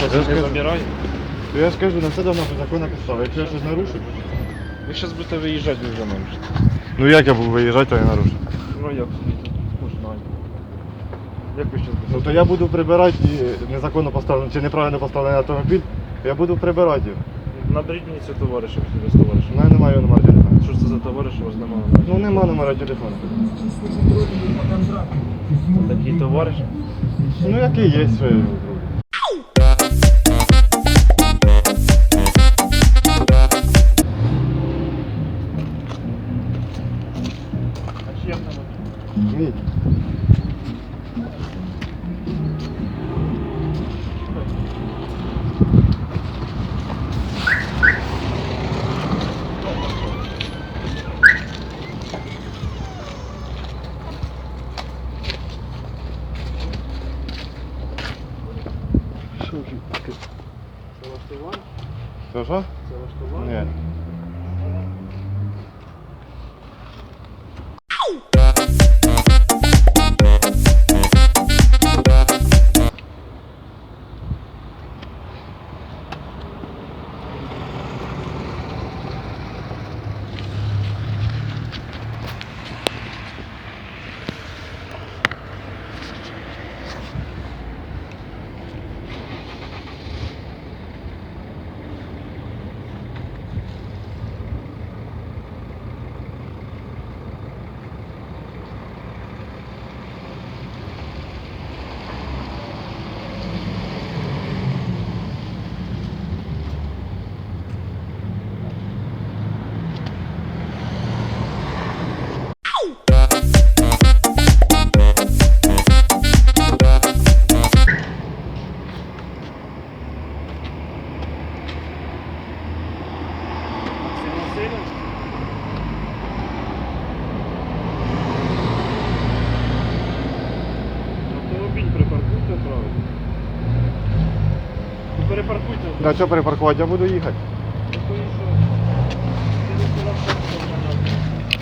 виїжджає. То я ж кажу, на це давно законна підстава. Якщо я щось нарушу. Ви зараз будете виїжджати, ви вже нарушите. Ну як я буду виїжджати, то я нарушу. Ну а як собі тут? Як ви зараз Ну то я буду прибирати і незаконно поставлений чи неправильно поставлений автомобіль, я буду прибирати його. Наберіть мені цього товариша, ви з товаришем. У мене немає номера телефону. Що ж це за товариш, у вас немає? Ну нема номера телефону. Такий товариш? Ну який є своє. przyjemna woda. Proszę? Chcesz to Nie. Автомобіль припаркуйте правильно. Ну перепаркуйте. На що перепаркувати? Я буду їхати. Ну.